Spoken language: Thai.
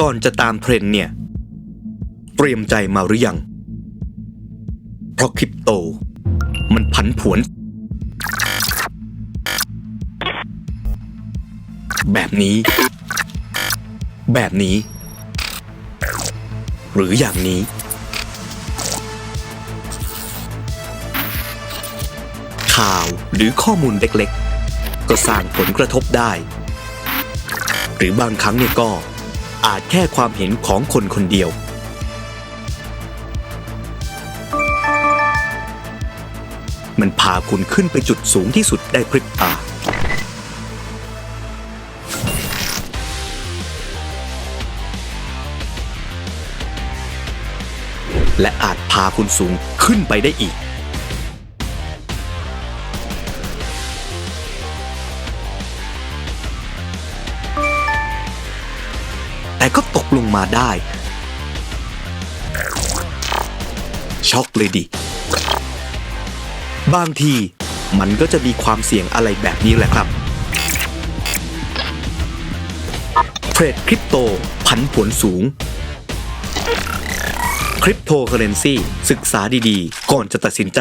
ก่อนจะตามเทรนเนี่ย เตรียมใจมาหรือยัง เพราะคริปโต มันผันผวน แบบนี้ แบบนี้ หรืออย่างนี้ ข่าวหรือข้อมูลเล็กๆ ก็สร้างผลกระทบได้ หรือบางครั้งเนี่ยก็ อาจแค่ความเห็นของคนคนเดียว มันพาคุณขึ้นไปจุดสูงที่สุดได้พริบตา และอาจพาคุณสูงขึ้นไปได้อีก แต่ก็ตกลงมาได้ ช็อกเลยดิ บางทีมันก็จะมีความเสี่ยงอะไรแบบนี้แหละครับ เทรดคริปโตผันผวนสูง คริปโตเคอเรนซีศึกษาดีๆ ก่อนจะตัดสินใจ